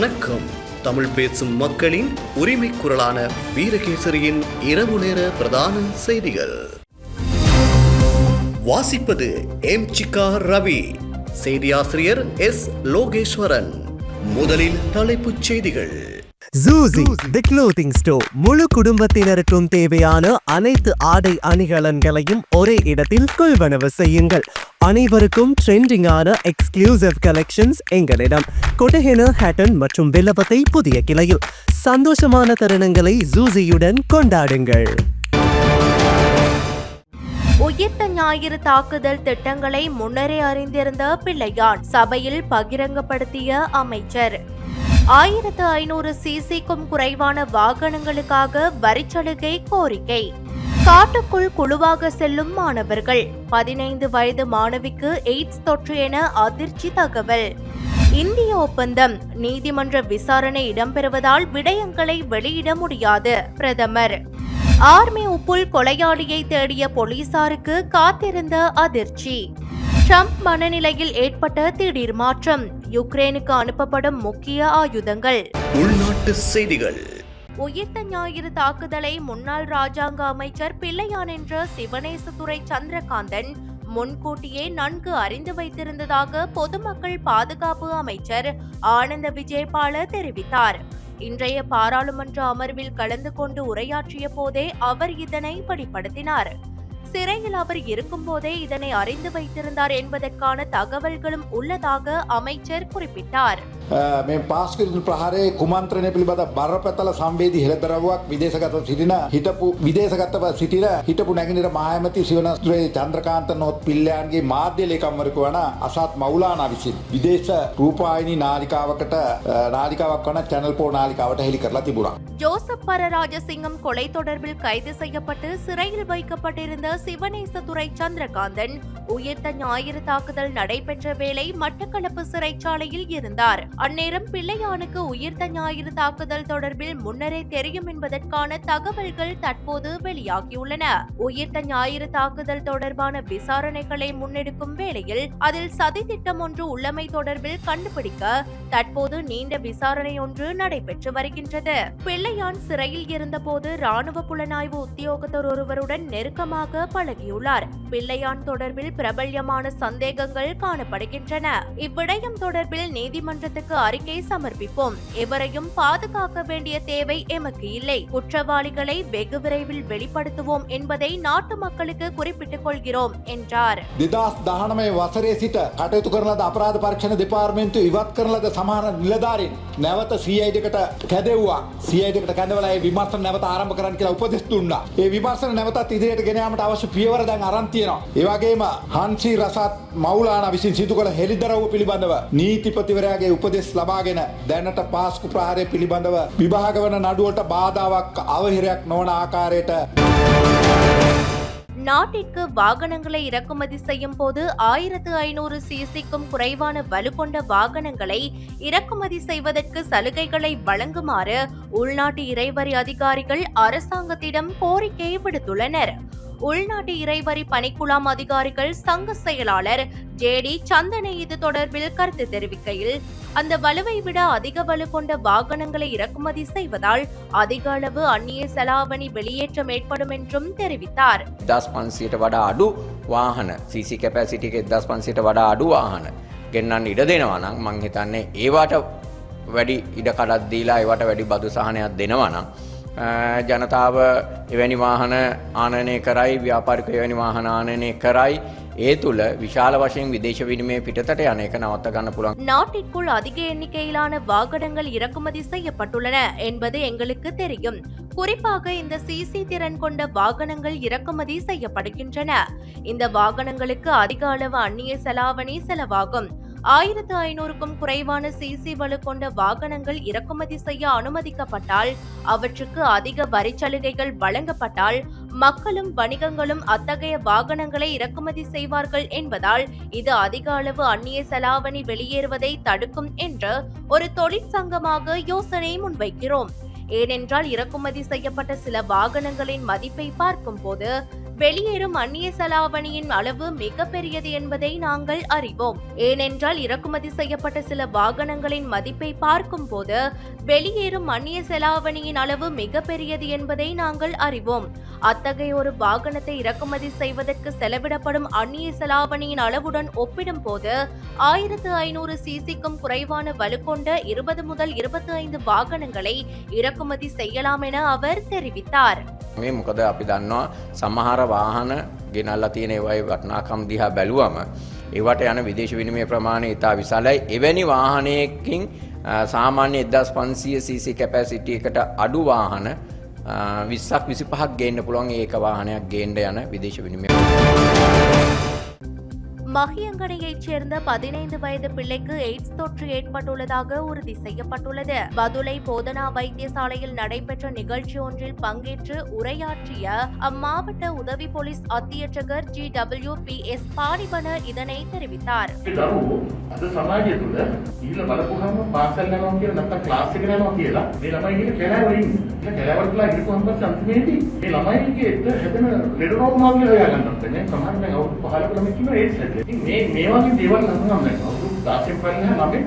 வணக்கம். தமிழ் பேசும் மக்களின் உரிமை குரலான வீரகேசரியின் இரவு நேர பிரதான செய்திகள். வாசிப்பது எம். சிகா ரவி. செய்தியாசிரியர் எஸ். லோகேஸ்வரன். முதலில் தலைப்புச் செய்திகள். ஜூசி தி க்ளோத்திங் ஸ்டோர் முழு குடும்பத்தினருக்கும் தேவையான அனைத்து ஆடை அணிகலன்களையும் ஒரே இடத்தில் கொள்வனவு செய்யுங்கள். அனைவருக்கும் ட்ரெண்டிங்கான எக்ஸ்க்ளூசிவ் கலெக்ஷன்ஸ் எங்களிடம். கொட்டஹென ஹேட்டன் மற்றும் வில்லபத்தை புதிய கிளையில். சந்தோஷமான தருணங்களை ஜூசியுடன் கொண்டாடுங்கள். உயிர்த்த ஞாயிறு தாக்குதல் திட்டங்களை முன்னரே அறிந்திருந்த பிள்ளையான் சபையில் பகிரங்கப்படுத்திய அமைச்சர். ஆயிரத்து ஐநூறு சிசிக்கும் குறைவான வாகனங்களுக்காக வரிச்சலுகை கோரிக்கை. காட்டுக்குள் குழுவாக செல்லும் மாணவர்கள். பதினைந்து வயது மாணவிக்கு எய்ட்ஸ் தொற்று என அதிர்ச்சி தகவல். இந்திய ஒப்பந்தம் நீதிமன்ற விசாரணை இடம்பெறுவதால் விடயங்களை வெளியிட முடியாது பிரதமர். ஆர்மி உப்புல் கொலையாளியை தேடிய போலீசாருக்கு காத்திருந்த அதிர்ச்சி. ட்ரம்ப் மனநிலையில் ஏற்பட்ட திடீர் மாற்றம். யுக்ரைனுக்கு அனுப்பப்படும் முக்கிய ஆயுதங்கள். உள்நாட்டு செய்திகள். உயிர்த்த ஞாயிறு தாக்குதலை முன்னாள் ராஜாங்க அமைச்சர் பிள்ளையான் என்ற சிவனேசதுரை சந்திரகாந்தன் முன்கூட்டியே நன்கு அறிந்து வைத்திருந்ததாக பொதுமக்கள் பாதுகாப்பு அமைச்சர் ஆனந்த விஜயபால தெரிவித்தார். இன்றைய பாராளுமன்ற அமர்வில் கலந்து கொண்டு உரையாற்றிய போதே அவர் இதனை வெளிப்படுத்தினார் சிறையில் அவர் இருக்கும்போதே இதனை அறிந்து வைத்திருந்தார் என்பதற்கான தகவல்களும் உள்ளதாக அமைச்சர் குறிப்பிட்டார் මේ පාස්කරන ප්‍රහාරය කුමන්ත්‍රණය පිළිබඳ බරපතල සම්වේදී හෙළදරව්වක් විදේශගත සිටින හිටපු විදේශගතව සිටින හිටපු නැගිනිර මහමති සිවනස්ත්‍රයේ චන්ද්‍රකාන්ත නොත් පිල්ලයන්ගේ මාධ්‍ය ලේකම්වරකු වන අසත් මවුලානා විසින් විදේශ රූපායිනි නාලිකාවකට අ, නාලිකාවක් වන චැනල් පෝ නාලිකාවට හෙළි කරලා තිබුණා. ஜோசப் பரராஜசிங்கம் கொலை தொடர்பில் கைது செய்யப்பட்டு சிறையில் வைக்கப்பட்டிருந்த சிவனேசதுரை சந்திரகாந்தன் உயிர்த்த ஞாயிறு தாக்குதல் நடைபெற்ற வேளை மட்டக்களப்பு சிறைச்சாலையில் இருந்தார். அந்நேரம் பிள்ளையானுக்கு உயிர்த்த ஞாயிறு தாக்குதல் தொடர்பில் முன்னரே தெரியும் என்பதற்கான தகவல்கள் தற்போது வெளியாகியுள்ளன. உயிர்த்த ஞாயிறு தாக்குதல் தொடர்பான விசாரணைகளை முன்னெடுக்கும் வேளையில் அதில் சதி திட்டம் ஒன்று உள்ளமை தொடர்பில் கண்டுபிடிக்க தற்போது நீண்ட விசாரணை ஒன்று நடைபெற்று வருகின்றது. பிள்ளையான் சிறையில் இருந்தபோது ராணுவ புலனாய்வு உத்தியோகத்தர் ஒருவருடன் நெருக்கமாக பழகியுள்ளார் பிள்ளையான் தொடர்பில் பிரபல்யமான சந்தேகங்கள் காணப்படுகின்றன இவ்விடயம் தொடர்பில் நீதிமன்றத்துக்கு அறிக்கை சமர்ப்பிப்போம் எவரையும் பாதுகாக்க வேண்டிய தேவை எமக்கு இல்லை குற்றவாளிகளை வெகு விரைவில் வெளிப்படுத்துவோம் என்பதை நாட்டு மக்களுக்கு குறிப்பிட்டுக் கொள்கிறோம் என்றார் දෙදස් දහනමේ වසරේ සිට කටයුතු කරන ලද අපරාධ පරීක්ෂණ දෙපාර්තමේන්තු ඉවත් කරන ලද සමාන නිලධාරීන් නැවත සීයිඩකට කැදෙව්වා සීයිඩකට කැඳවලා ඒ විමර්ශන නැවත ආරම්භ කරන්න කියලා උපදෙස් දුන්නා. ඒ විමර්ශන නැවතත් ඉදිරියට ගෙන යාමට අවශ්‍ය පියවර දැන් අරන් තියෙනවා. ඒ වගේම හන්සි රසත් මවුලානා විසින් සිදු කළ හෙළිදරව්ව පිළිබඳව නීතිපතිවරයාගේ උපදෙස් ලබාගෙන දැනට පාස්කු ප්‍රහාරය පිළිබඳව විභාග වන නඩුවට බාධාවක් අවහිරයක් නොවන ආකාරයට நாட்டிற்கு வாகனங்களை இறக்குமதி செய்யும் போது ஆயிரத்து ஐநூறு சிசிக்கும் குறைவான வலு கொண்ட வாகனங்களை இறக்குமதி செய்வதற்கு சலுகைகளை வழங்குமாறு உள்நாட்டு இறைவரி அதிகாரிகள் அரசாங்கத்திடம் கோரிக்கை விடுத்துள்ளனர் உள்நாட்டு இறைவரி பணிக்குழாம் அதிகாரிகள் சங்க செயலாளர் ஜேடி சந்தனை இது தொடர்பில் கருத்து தெரிவிக்கையில் அந்த வலுவை விட அதிக வலு கொண்ட வாகனங்களை இறக்குமதி செய்வதால் அதிக அளவு அந்நிய செலாவணி வெளியேற்றம் ஏற்படும் என்றும் தெரிவித்தார் දස් පන්සියට වඩා අඩු වාහන සිසි කැපැසිටික දස් පන්සිට වඩා අඩු වාහන ගෙන්න්නන්න ඉඩ දෙනවා නම් මං හිතන්නේ ඒවාට වැඩි ඉඩ කඩත් දීලා ඒවට වැඩි බදු සහනයක් දෙනවනම් ජනතාව එවැනි වාහන ආනනය කරයි ව්‍යාපාරික එවැනි වාහන ආනනය කරයි ඒ තුළ විශාල වශයෙන් විදේශ විනිමේ පිටතට යන එක නවත්ත ගන්න පුළන් நாட்டிற்குள் அதிக எண்ணிக்கையிலான வாகனங்கள் இறக்குமதி செய்யப்பட்டுள்ளன என்பது எங்களுக்கு தெரியும் குறிப்பாக இந்த சிசி திறன் கொண்ட வாகனங்கள் இறக்குமதி செய்யப்படுகின்றன இந்த வாகனங்களுக்கு அதிக அளவு அந்நிய செலாவணி செலவாகும் ஆயிரத்து ஐநூறுக்கும் குறைவான சிசி வலு கொண்ட வாகனங்கள் இறக்குமதி செய்ய அனுமதிக்கப்பட்டால் அவற்றுக்கு அதிக வரிச்சலுகைகள் வழங்கப்பட்டால் மக்களும் வணிகங்களும் அத்தகைய வாகனங்களை இறக்குமதி செய்வார்கள் என்பதால் இது அதிக அளவு அந்நிய செலாவணி வெளியேறுவதை தடுக்கும் என்று ஒரு தொழிற்சங்கமாக யோசனை முன்வைக்கிறோம். ஏனென்றால் இறக்குமதி செய்யப்பட்ட சில வாகனங்களின் மதிப்பை பார்க்கும்போது வெளியேறும் அந்நிய செலாவணியின் அளவு மிக பெரியது என்பதை நாங்கள் அறிவோம் ஏனென்றால் இறக்குமதி செய்யப்பட்ட சில வாகனங்களின் மதிப்பை பார்க்கும் போது வெளியேறும் அந்நிய செலாவணியின் அளவு மிக பெரியது என்பதை நாங்கள் அறிவோம் அத்தகைய ஒரு வாகனத்தை இறக்குமதி செய்வதற்கு செலவிடப்படும் அந்நிய செலாவணியின் அளவுடன் ஒப்பிடும்போது ஆயிரத்து ஐநூறு சிசிக்கும் குறைவான வலுக்கொண்ட இருபது முதல் இருபத்தி ஐந்து வாகனங்களை இறக்குமதி செய்யலாம் என அவர் தெரிவித்தார் මේ මොකද අපි දන්නවා සමහර වාහන ගෙනල්ලා තියෙන ඒවයි වටනාකම් දිහා බැලුවම ඒවට යන විදේශ විනිමය ප්‍රමාණය ඉතා විශාලයි එවැනි වාහනයකින් අ, සාමාන්‍ය එදස් පන්සිය සීසි කැපැසිටිය එකට අඩු වාහන විස්සක් විසි පහක් ගේන්න පුළුවන් ඒක වාහනයක් ගේන්ඩ යන විදේශ විනිමය. மகியங்கனையைச் சேர்ந்த பதினைந்து வயது பிள்ளைக்கு எய்ட்ஸ் தொற்று ஏற்பட்டுள்ளதாக உறுதி செய்யப்பட்டுள்ளது. பதுளை போதனா வைத்தியசாலையில் நடைபெற்ற நிகழ்ச்சி ஒன்றில் பங்கேற்று உரையாற்றிய அம்மாவட்ட உதவி போலீஸ் அத்தியட்சகர் ஜி டபிள்யூ பி எஸ் பாணிபன இதனை தெரிவித்தார். ಅದು ಸಮಾಜ ಇರ್ತದೆ ಇಲ್ಲ ಬಲಪುಹಮ್ಮ ಪಾರ್ಸಲ್ನ ನೋಡ್ತೀರ ඉතින් මේ මේ වගේ දේවල් අඳුනගන්න අවුරුදු 16 පරිණාම අපි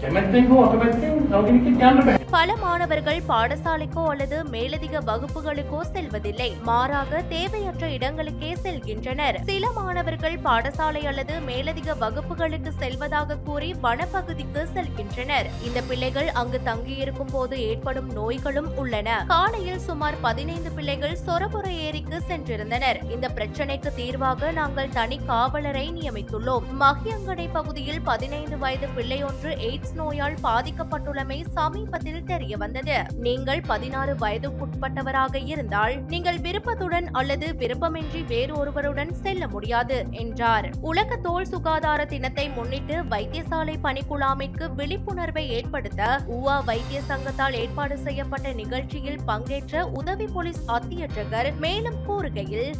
කැමැත්තෙන් හෝ අකමැත්තෙන් තව කෙනෙක්ට කියන්න බෑ. பல மாணவர்கள் பாடசாலைக்கோ அல்லது மேலதிக வகுப்புகளுக்கோ செல்வதில்லை. மாறாக தேவையற்ற இடங்களுக்கே செல்கின்றனர். சில மாணவர்கள் பாடசாலை அல்லது மேலதிக வகுப்புகளுக்கு செல்வதாக கூறி வனப்பகுதிக்கு செல்கின்றனர். இந்த பிள்ளைகள் அங்கு தங்கியிருக்கும் போது ஏற்படும் நோய்களும் உள்ளன. காலையில் சுமார் பதினைந்து பிள்ளைகள் சொரபுர ஏரிக்கு சென்றிருந்தனர். இந்த பிரச்சனைக்கு தீர்வாக நாங்கள் தனி காவலரை நியமித்துள்ளோம். மகியங்கடை பகுதியில் பதினைந்து வயது பிள்ளை ஒன்று எய்ட்ஸ் நோயால் பாதிக்கப்பட்டுள்ளமை சமீபத்தில் தெரிய வந்தது. நீங்கள் பதினாறு வயதுக்குட்பட்டவராக இருந்தால் நீங்கள் விருப்பத்துடன் அல்லது விருப்பமின்றி வேறொருவருடன் செல்ல முடியாது என்றார். உலக தோல் சுகாதார தினத்தை முன்னிட்டு வைத்தியசாலை பணிக்குழாமைக்கு விழிப்புணர்வை ஏற்படுத்த உவா வைத்திய சங்கத்தால் ஏற்பாடு செய்யப்பட்ட நிகழ்ச்சியில் பங்கேற்ற உதவி போலீஸ் அத்தியட்சகர் மேலும் கூறுகையில்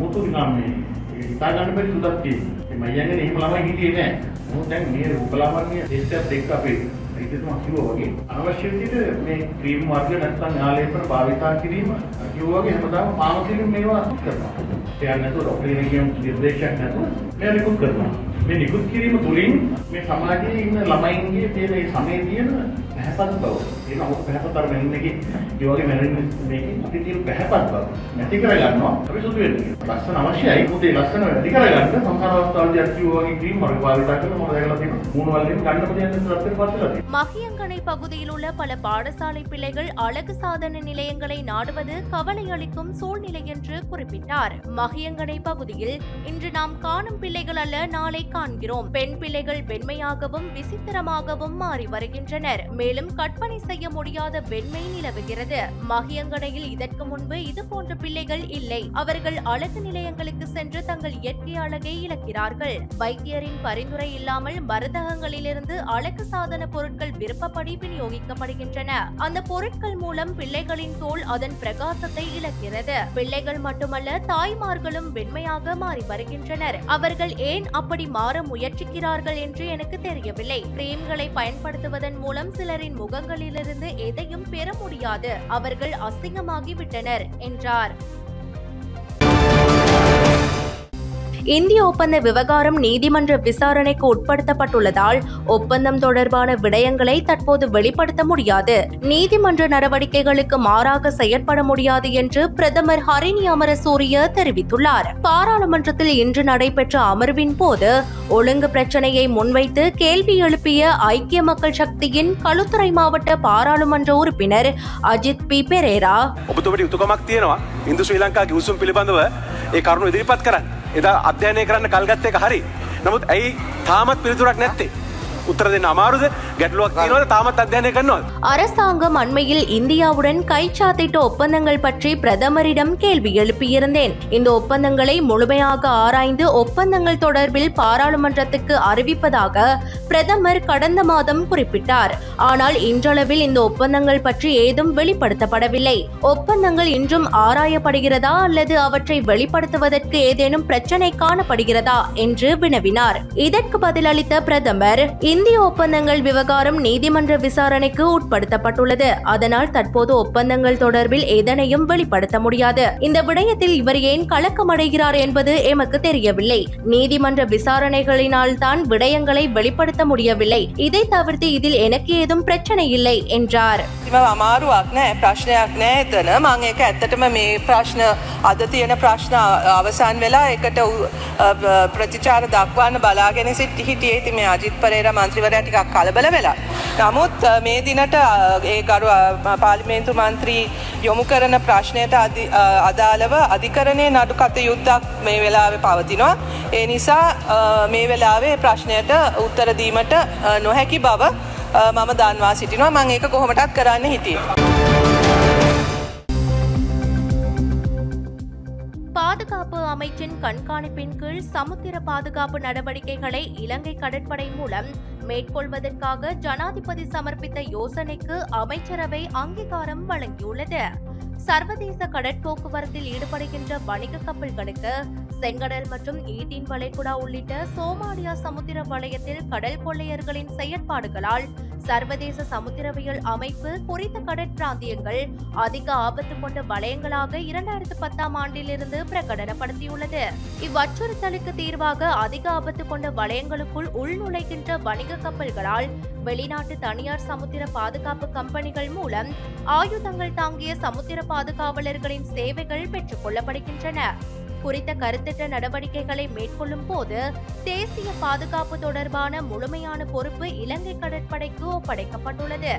மூத்தூர் ඉස්සර හිටපු ළමයි නෙවෙයි ඉන්නේ. අද දකින්න ළමයා නෙවෙයි හිටියේ. ඒ ළමයි සුදු වෙලා නිකන් අමුතු නිකන් මේ හිතා ගන්න බැරි සුදක් තියෙනවා. ඒ මයියන්ගේ එහෙම ළමයි හිටියේ නෑ. මොකද දැන් මේ රූපලාවන්‍ය ටෙස්ට් එකක් අපේ ඉතින් කිව්වා වගේ අවශ්‍ය විදිහට මේ ක්‍රීම් වර්ග නැත්නම් ආලේපන භාවිතා කිරීම කිව්වා වගේ හැමදාම පාමසිලින් මේවා අසුත් කරනවා. ඒ නැතුව ડોක්ටර් කියන නිර්දේශයක් නැතුව මේ නිකුත් කරනවා. මේ නිකුත් කිරීම තුළින් මේ සමාජයේ ඉන්න ළමයින්ගේ තියෙන මේ සමේ තියෙන පැහැපත් බව ඒක අමුතු පැහැපත් අර මෙන්නගේ ඒ වගේ මැරෙන්න මේකේ අපි තියෙන පැහැපත් බව නැති කරගන්නවා අපි සුදු වෙන්නේ. ලස්සන අවශ්‍යයි. මොකද ඒ ලස්සන වැඩි කරගන්න සමහර අවස්ථාවලදී අර කිව්වා වගේ ක්‍රීම් වර්ග භාවිතා කරලා මොනවද දැකලා තියෙනවා. මූණ වලින් ගන්න පුළුවන් තත්ත්වයට පත් වෙලා තියෙනවා. மகியங்கனை பகுதியில் உள்ள பல பாடசாலை பிள்ளைகள் அழகு சாதன நிலையங்களை நாடுவது கவலை அளிக்கும் சூழ்நிலை என்று குறிப்பிட்டார் மகியங்கனை பகுதியில் இன்று நாம் காணும் பிள்ளைகள் அல்ல நாளை காண்கிறோம் பெண் பிள்ளைகள் வெண்மையாகவும் விசித்திரமாகவும் மாறி வருகின்றனர் மேலும் கற்பனை செய்ய முடியாத வெண்மை நிலவுகிறது. மகியங்கனையில் இதற்கு முன்பு இது போன்ற பிள்ளைகள் இல்லை. அவர்கள் அழகு நிலையங்களுக்கு சென்று தங்கள் இயற்கை அழகை இழக்கிறார்கள். வைத்தியரின் பரிந்துரை இல்லாமல் மருந்தகங்களிலிருந்து அழகு சாதன பொருட்கள் விருப்பப்படி விநியோகிக்கப்படுகின்றன. அந்த பொருட்கள் மூலம் பிள்ளைகளின் தோல் அதன் பிரகாசத்தை இழக்கிறது. பிள்ளைகள் மட்டுமல்ல தாய்மார்களும் வெண்மையாக மாறி வருகின்றனர். அவர்கள் ஏன் அப்படி மாற முயற்சிக்கிறார்கள் என்று எனக்கு தெரியவில்லை. கிரீம்களை பயன்படுத்துவதன் மூலம் சிலரின் முகங்களிலிருந்து இருந்து எதையும் பெற முடியாது. அவர்கள் அசிங்கமாகிவிட்டனர் என்றார். இந்திய ஒப்பந்த விவகாரம் நீதிமன்ற விசாரணைக்கு உட்படுத்தப்பட்டுள்ளதால் ஒப்பந்தம் தொடர்பான விடயங்களை தற்போது வெளிப்படுத்த முடியாது. நீதிமன்ற நடவடிக்கைகளுக்கு மாறாக செயற்பட முடியாது என்று பிரதமர் ஹரிணி அமரசூரிய தெரிவித்துள்ளார். பாராளுமன்றத்தில் இன்று நடைபெற்ற அமர்வின் போது ஒழுங்கு பிரச்சனையை முன்வைத்து கேள்வி எழுப்பிய ஐக்கிய மக்கள் சக்தியின் களுத்துறை மாவட்ட பாராளுமன்ற உறுப்பினர் அஜித் பி. பெரேரா. இந்து ஸ்ரீலங்கா உசும் பிலிபந்தவ கருணு எதிர்பார்க்கிறார் ගිවිසුම් පිළිබඳව ඒ කරුණු ඉදිරිපත් කරන්න. එදා අධ්‍යයනය කරන්න කල්ගත්ත එක හරි. නමුත් ඇයි තාමත් පිළිතුරක් නැත්තේ. උත්තර දෙන්න අමාරුද ගැටලුවක් තියෙනවද තාමත් අධ්‍යයනය කරනවද? அரசாங்கம் அண்மையில் இந்தியாவுடன் கைச்சாத்திட்ட ஒப்பந்தங்கள் பற்றி பிரதமரிடம் கேள்வி எழுப்பியிருந்தேன் இந்த ஒப்பந்தங்களை முழுமையாக ஆராய்ந்து ஒப்பந்தங்கள் தொடர்பில் பாராளுமன்றத்துக்கு அறிவிப்பதாக பிரதமர் கடந்த மாதம் குறிப்பிட்டார் ஆனால் இன்றளவில் இந்த ஒப்பந்தங்கள் பற்றி ஏதும் வெளிப்படுத்தப்படவில்லை ஒப்பந்தங்கள் இன்றும் ஆராயப்படுகிறதா அல்லது அவற்றை வெளிப்படுத்துவதற்கு ஏதேனும் பிரச்சனை காணப்படுகிறதா என்று வினவினார் இதற்கு பதிலளித்த பிரதமர் இந்திய ஒப்பந்தங்கள் விவகாரம் நீதிமன்ற விசாரணைக்கு உட்படுத்தப்பட்டுள்ளது அதனால் தற்போது ஒப்பந்தங்கள் தொடர்பில் எதனையும் வெளிப்படுத்த முடியாது இந்த விடயத்தில் இவர் ஏன் கலக்கமடைகிறார் என்பது எமக்கு தெரியவில்லை நீதிமன்ற விசாரணைகளினால் தான் விடயங்களை வெளிப்படுத்த முடியவில்லை இதை தவிர்த்து இதில் எனக்கு ஏதும் பிரச்சனை இல்லை என்றார் කිම අමාරුවක් නෑ ප්‍රශ්නයක් නෑ එතන මං ඒක ඇත්තටම මේ ප්‍රශ්න අද තියෙන ප්‍රශ්න අවසන් වෙලා එකට උ- අ, බ- ප්‍රතිචාර දක්වන්න බලාගෙන සිට හිටියේ ඉතින් මේ අජිත් පෙරේර මන්ත්‍රීවරයා ටිකක් කලබල වෙලා. නමුත් අ, මේ දිනට අ, ඒ ගරු අ, පාර්ලිමේන්තු මන්ත්‍රී යොමු කරන ප්‍රශ්නයට අධි- අ, අදාළව අධිකරණයේ නඩු කටයුත්තක් මේ වෙලාවේ පවතිනවා. ඒ නිසා අ, මේ වෙලාවේ ප්‍රශ්නයට උත්තර දීමට අ, නොහැකි බව අ, මම දන්වා සිටිනවා මං ඒක කොහොමටත් කරන්න හිටියේ. பாதுகாப்பு அமைச்சின் கண்காணிப்பின் கீழ் சமுத்திர பாதுகாப்பு நடவடிக்கைகளை இலங்கை கடற்படை மூலம் மேற்கொள்வதற்காக ஜனாதிபதி சமர்ப்பித்த யோசனைக்கு அமைச்சரவை அங்கீகாரம் வழங்கியுள்ளது. சர்வதேச கடற்போக்குவரத்தில் ஈடுபடுகின்ற வணிக கப்பல்களுக்கு செங்கடல் மற்றும் ஈட்டின் வளைகுடா உள்ளிட்ட சோமாலியா சமுத்திர வலயத்தில் கடல் கொள்ளையர்களின் செயற்பாடுகளால் சர்வதேச சமுத்திரவியல் அமைப்பு குறித்த கடற்பிராந்தியங்கள் அதிக ஆபத்து கொண்ட வலயங்களாக இரண்டாயிரத்து பத்தாம் ஆண்டிலிருந்து பிரகடனப்படுத்தியுள்ளது. இவ்வச்சுறுத்தலுக்கு தீர்வாக அதிக ஆபத்து கொண்ட வலயங்களுக்குள் உள்நுழைகின்ற வணிக கப்பல்களால் வெளிநாட்டு தனியார் சமுத்திர பாதுகாப்பு கம்பெனிகள் மூலம் ஆயுதங்கள் தாங்கிய சமுத்திர பாதுகாவலர்களின் சேவைகள் பெற்றுக் கொள்ளப்படுகின்றன. குறித்த கருத்திட்ட நடவடிக்கைகளை மேற்கொள்ளும் போது தேசிய பாதுகாப்பு தொடர்பான முழுமையான பொறுப்பு இலங்கை கடற்படைக்கு ஒப்படைக்கப்பட்டுள்ளது.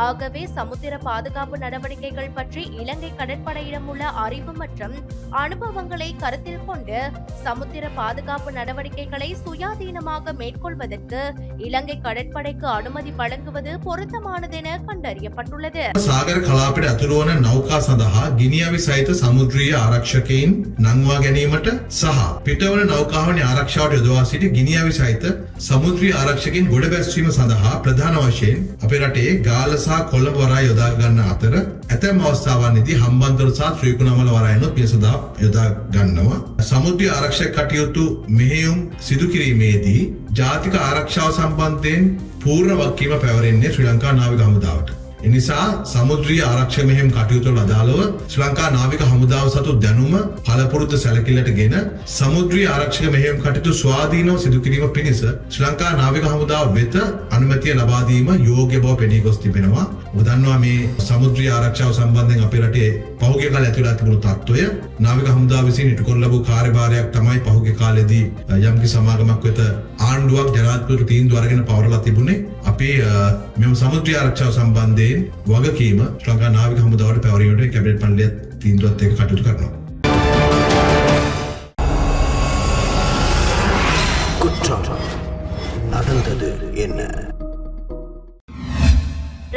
ஆகவே சமுத்திர பாதுகாப்பு நடவடிக்கைகள் பற்றி இலங்கை கடற்படையிடம் உள்ள அறிவு மற்றும் அனுபவங்களை கருத்தில் கொண்டு சமுத்திர பாதுகாப்பு நடவடிக்கைகளை சுயாதீனமாக மேற்கொள்வதற்கு இலங்கை கடற்படைக்கு அனுமதி வழங்குவது பொருத்தமானதென கண்டறியப்பட்டுள்ளது සාගර කලාපට ඇතුළුවන නෞකා සඳහා ගිනිියවි සහිත සමුද්‍රිය ආරක්ෂකයින් නංවා ගැනීමට සහ පිටවන නෞකාවන ආරක්ෂාවට යොදවා සිටි ගිනිියවි සහිත සමුද්‍රී ආරක්ෂකින් ගොඩ බැස්වීම සඳහා ප්‍රධාන වශයෙන් අපේ රටේ ගාල සහ කොල්ල වරා යොදා ගන්න අතර ඇතැම් අවස්ථාවන්නිදී හම්බන්තොට සහ ත්‍රීකුණමල වරයනොත් මේ සඳහා යොදා ගන්නවා. සමුද්‍රී ආරක්ෂක කටයුතු මෙහෙයුම් සිදු කිරීමේදී ජාතික ආරක්ෂාව සම්බන්ධයෙන් පූර්ණ වක්කීම පැවරෙන්නේ ශ්‍රී ලංකා නාවික හමුදාවට. එනිසා සමුද්‍රී ආරක්ෂ මෙහෙම කටයුතුවල අදාළව ශ්‍රී ලංකා නාවික හමුදාව සතු දැනුම පළපුරුද්ද සැලකිල්ලට ගෙන සමුද්‍රී ආරක්ෂක මෙහෙම කටයුතු ස්වාධීනව සිදු කිරීම පිණිස ශ්‍රී ලංකා නාවික හමුදාව වෙත අනුමැතිය ලබා දීම යෝග්‍ය බව පෙනී ගොස් තිබෙනවා. ඔබ දන්නවා මේ සමුද්‍රී ආරක්ෂාව සම්බන්ධයෙන් අපේ රටේ පහුගිය කාලේ ඇතිවලා තිබුණු තත්ත්වය නාවික හමුදාව විසින් ඉටු කරන ලැබූ කාර්යභාරයක් තමයි පහුගිය කාලෙදී අ, යම්කිසි සමාගමක් වෙත ආණ්ඩුවක් ජනාධිපතිවරු තීන්දුව අරගෙන පවරලා තිබුණේ අපේ අ, මෙම සමුද්‍රී ආරක්ෂාව සම්බන්ධයෙන් වගකීම ශ්‍රී ලංකා නාවික හමුදාවට පැවරීමට කැබිනට් මණ්ඩලය තීන්දුවත් එක්ක කටයුතු කරනවා.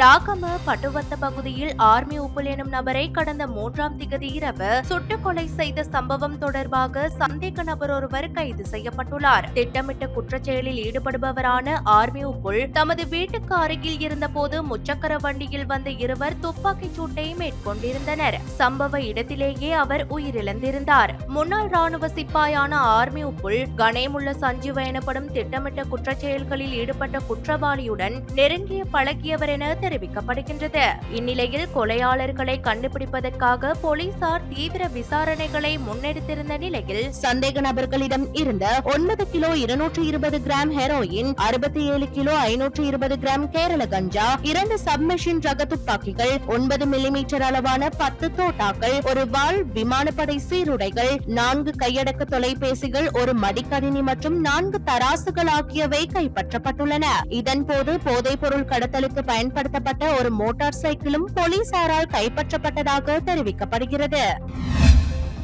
ராகம பட்டுவத்த பகுதியில் ஆர்மி உப்புல் எனும் நபரை கடந்த மூன்றாம் திகதி இரவு சுட்டுக் கொலை செய்த சம்பவம் தொடர்பாக சந்தேக நபர் ஒருவர் கைது செய்யப்பட்டுள்ளார். திட்டமிட்ட குற்றச்செயலில் ஈடுபடுபவரான ஆர்மி உப்புல் தமது வீட்டுக்கு அருகில் இருந்தபோது முச்சக்கர வண்டியில் வந்த இருவர் துப்பாக்கிச் சூட்டை மேற்கொண்டிருந்தனர். சம்பவ இடத்திலேயே அவர் உயிரிழந்திருந்தார். முன்னாள் ராணுவ சிப்பாயான ஆர்மி உப்புல் கணேமுள்ள சஞ்சீவ எனப்படும் திட்டமிட்ட குற்றச்செயல்களில் ஈடுபட்ட குற்றவாளியுடன் நெருங்கிய பழகியவர் என தெரிவிக்கப்படுகின்றது. இந்நிலையில் கொலையாளர்களை கண்டுபிடிப்பதற்காக போலீசார் தீவிர விசாரணைகளை முன்னெடுத்திருந்த நிலையில் சந்தேக நபர்களிடம் இருந்த ஒன்பது கிலோ இருநூற்றி இருபது கிராம் ஹெரோயின் அறுபத்தி ஏழு கிலோ ஐநூற்றி இருபது கிராம் கேரள கஞ்சா இரண்டு சப்மெஷின் ரக துப்பாக்கிகள் ஒன்பது மில்லிமீட்டர் அளவான பத்து தோட்டாக்கள் ஒரு வாள் விமானப்படை சீருடைகள் நான்கு கையடக்க தொலைபேசிகள் ஒரு மடிக்கணினி மற்றும் நான்கு தராசுகள் ஆகியவை கைப்பற்றப்பட்டுள்ளன. இதன்போது போதைப் பொருள் கடத்தலுக்கு கடத்தப்பட்ட ஒரு மோட்டார் சைக்கிளும் போலீசாரால் கைப்பற்றப்பட்டதாக தெரிவிக்கப்படுகிறது.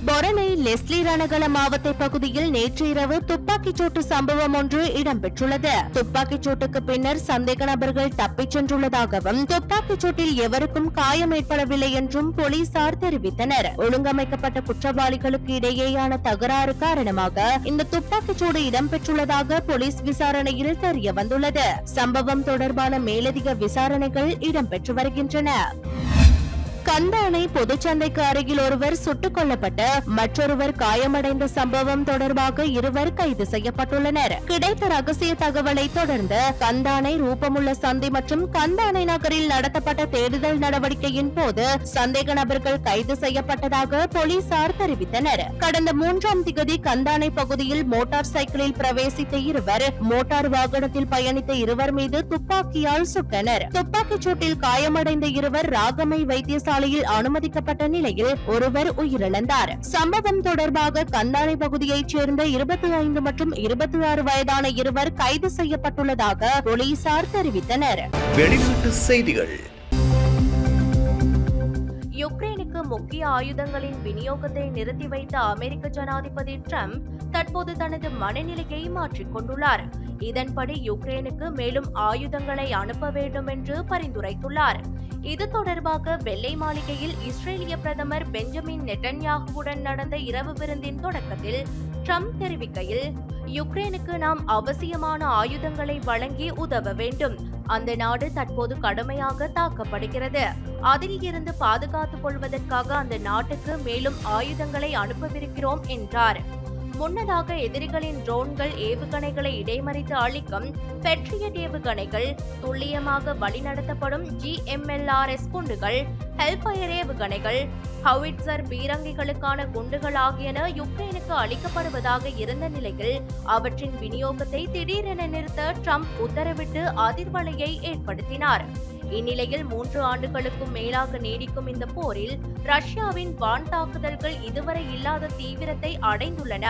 பொரணை லெஸ்லி ரணகல மாவட்ட பகுதியில் நேற்று இரவு துப்பாக்கிச் சூட்டு சம்பவம் ஒன்று இடம்பெற்றுள்ளது. துப்பாக்கிச் சூட்டுக்கு பின்னர் சந்தேக நபர்கள் தப்பிச் சென்றுள்ளதாகவும் துப்பாக்கிச் சூட்டில் எவருக்கும் காயம் ஏற்படவில்லை என்றும் போலீசார் தெரிவித்தனர். ஒழுங்கமைக்கப்பட்ட குற்றவாளிகளுக்கு இடையேயான தகராறு காரணமாக இந்த துப்பாக்கிச் சூடு இடம்பெற்றுள்ளதாக போலீஸ் விசாரணையில் தெரிய வந்துள்ளது சம்பவம் தொடர்பான மேலதிக விசாரணைகள் இடம்பெற்று வருகின்றன. கந்தானை பொதுச்சந்தைக்கு அருகில் ஒருவர் சுட்டுக் கொல்லப்பட்டு மற்றொருவர் காயமடைந்த சம்பவம் தொடர்பாக இருவர் கைது செய்யப்பட்டுள்ளனர். கிடைத்த ரகசிய தகவலை தொடர்ந்து கந்தானை ரூபமுள்ள சந்தை மற்றும் கந்தானை நகரில் நடத்தப்பட்ட தேடுதல் நடவடிக்கையின் போது சந்தேக நபர்கள் கைது செய்யப்பட்டதாக போலீசார் தெரிவித்தனர். கடந்த மூன்றாம் திகதி கந்தானை பகுதியில் மோட்டார் சைக்கிளில் பிரவேசித்த இருவர் மோட்டார் வாகனத்தில் பயணித்த இருவர் மீது துப்பாக்கியால் சுட்டனர். துப்பாக்கிச் சூட்டில் காயமடைந்த இருவர் ராகமை வைத்தியசாலையில் அனுமதிக்கப்பட்ட நிலையில் ஒருவர் உயிரிழந்தார். சம்பவம் தொடர்பாக கந்தானை பகுதியைச் சேர்ந்த இருபத்தி ஐந்து மற்றும் இருபத்தி ஆறு வயதான இருவர் கைது செய்யப்பட்டுள்ளதாக போலீசார் தெரிவித்தனர். வெளிநாட்டு செய்திகள். யுக்ரைனுக்கு முக்கிய ஆயுதங்களின் விநியோகத்தை நிறுத்தி வைத்த அமெரிக்க ஜனாதிபதி ட்ரம்ப் தற்போது தனது மனநிலையை மாற்றிக் கொண்டுள்ளார். இதன்படி யுக்ரைனுக்கு மேலும் ஆயுதங்களை அனுப்ப வேண்டும் என்று பரிந்துரைத்துள்ளார். இது தொடர்பாக வெள்ளை மாளிகையில் இஸ்ரேலிய பிரதமர் பெஞ்சமின் நெட்டன்யாகுவுடன் நடந்த இரவு விருந்தின் தொடக்கத்தில் ட்ரம்ப் தெரிவிக்கையில் யுக்ரைனுக்கு நாம் அவசியமான ஆயுதங்களை வழங்கி உதவ வேண்டும். அந்த நாடு தற்போது கடுமையாக தாக்கப்படுகிறது. அதில் இருந்து பாதுகாத்துக் கொள்வதற்காக அந்த நாட்டுக்கு மேலும் ஆயுதங்களை அனுப்பவிருக்கிறோம் என்றார். முன்னதாக எதிரிகளின் ட்ரோன்கள் ஏவுகணைகளை இடைமறித்து அழிக்கும் பெட்ரியட் ஏவுகணைகள் துல்லியமாக வழிநடத்தப்படும் ஜிஎம்எல்ஆர்எஸ் குண்டுகள் ஹெல்பயர் ஏவுகணைகள் ஹவிட்சர் பீரங்கிகளுக்கான குண்டுகள் ஆகியன யுக்ரைனுக்கு அளிக்கப்படுவதாக இருந்த நிலையில் அவற்றின் விநியோகத்தை திடீரென நிறுத்த ட்ரம்ப் உத்தரவிட்டு அதிர்வலையை ஏற்படுத்தினார். இந்நிலையில் மூன்று ஆண்டுகளுக்கும் மேலாக நீடிக்கும் இந்த போரில் ரஷ்யாவின் வான் தாக்குதல்கள் இதுவரை இல்லாத தீவிரத்தை அடைந்துள்ளன.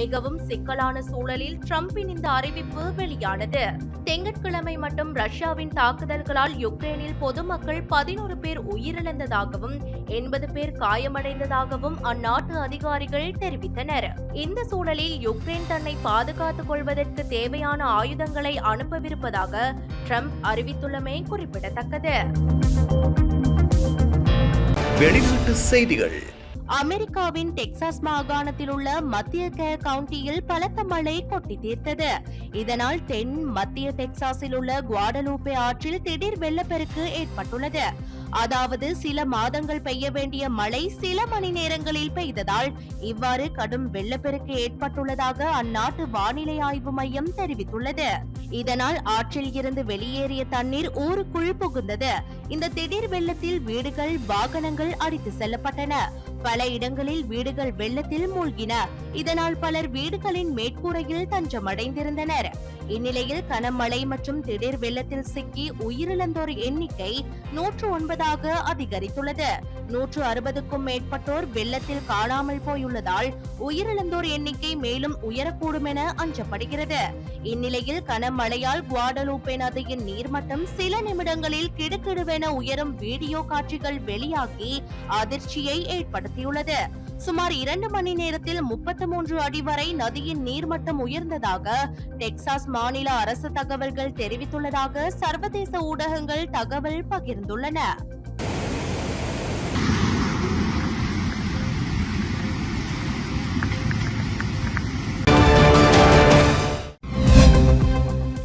மிகவும் சிக்கலான சூழலில் ட்ரம்பின் இந்த அறிவிப்பு வெளியானது. திங்கட்கிழமை மட்டும் ரஷ்யாவின் தாக்குதல்களால் யுக்ரைனில் பொதுமக்கள் பதினோரு பேர் உயிரிழந்ததாகவும் எண்பது பேர் காயமடைந்ததாகவும் அந்நாட்டு அதிகாரிகள் தெரிவித்தனர். இந்த சூழலில் யுக்ரைன் தன்னை பாதுகாத்துக் கொள்வதற்கு தேவையான ஆயுதங்களை அனுப்பவிருப்பதாக ட்ரம்ப் அறிவித்துள்ளமை குறிப்பிடத்தக்கது. வெளிநாட்டு செய்திகள். அமெரிக்காவின் டெக்சாஸ் மாகாணத்தில் உள்ள மத்திய கவுண்டியில் பலத்த மழை கொட்டி தீர்த்தது. இதனால் தென் மத்திய டெக்சாஸில் உள்ள குவாடலூப்பே ஆற்றில் திடீர் வெள்ளப்பெருக்கு ஏற்பட்டுள்ளது. அதாவது சில மாதங்கள் பெய்ய வேண்டிய மழை சில மணி நேரங்களில் பெய்ததால் இவ்வாறு கடும் வெள்ளப்பெருக்கு ஏற்பட்டுள்ளதாக அந்நாட்டு வானிலை ஆய்வு மையம் தெரிவித்துள்ளது. இதனால் ஆற்றில் இருந்து வெளியேறிய தண்ணீர் ஊருக்குள் புகுந்தது. இந்த திடீர் வெள்ளத்தில் வீடுகள் வாகனங்கள் அடித்து செல்லப்பட்டன. பல இடங்களில் வீடுகள் வெள்ளத்தில் மூழ்கின. இதனால் பலர் வீடுகளின் மேற்கூரையில் தஞ்சமடைந்திருந்தனர். இந்நிலையில் கனமழை மற்றும் திடீர் வெள்ளத்தில் சிக்கி உயிரிழந்தோர் எண்ணிக்கை நூற்று ஒன்பதாக அதிகரித்துள்ளது. நூற்று அறுபதுக்கும் மேற்பட்டோர் வெள்ளத்தில் காணாமல் போயுள்ளதால் உயிரிழந்தோர் எண்ணிக்கை மேலும் உயரக்கூடும் என அஞ்சப்படுகிறது. இந்நிலையில் கனமழையால் குவாடலூப்பே நதியின் நீர்மட்டம் சில நிமிடங்களில் கிடுகிடுவென உயரும் வீடியோ காட்சிகள் வெளியாகி அதிர்ச்சியை ஏற்படுத்தியுள்ளது. சுமார் இரண்டு மணி நேரத்தில் முப்பத்தி மூன்று அடி வரை நதியின் நீர்மட்டம் உயர்ந்ததாக டெக்சாஸ் மாநில அரசு தகவல்கள் தெரிவித்துள்ளதாக சர்வதேச ஊடகங்கள் தகவல் பகிர்ந்துள்ளன.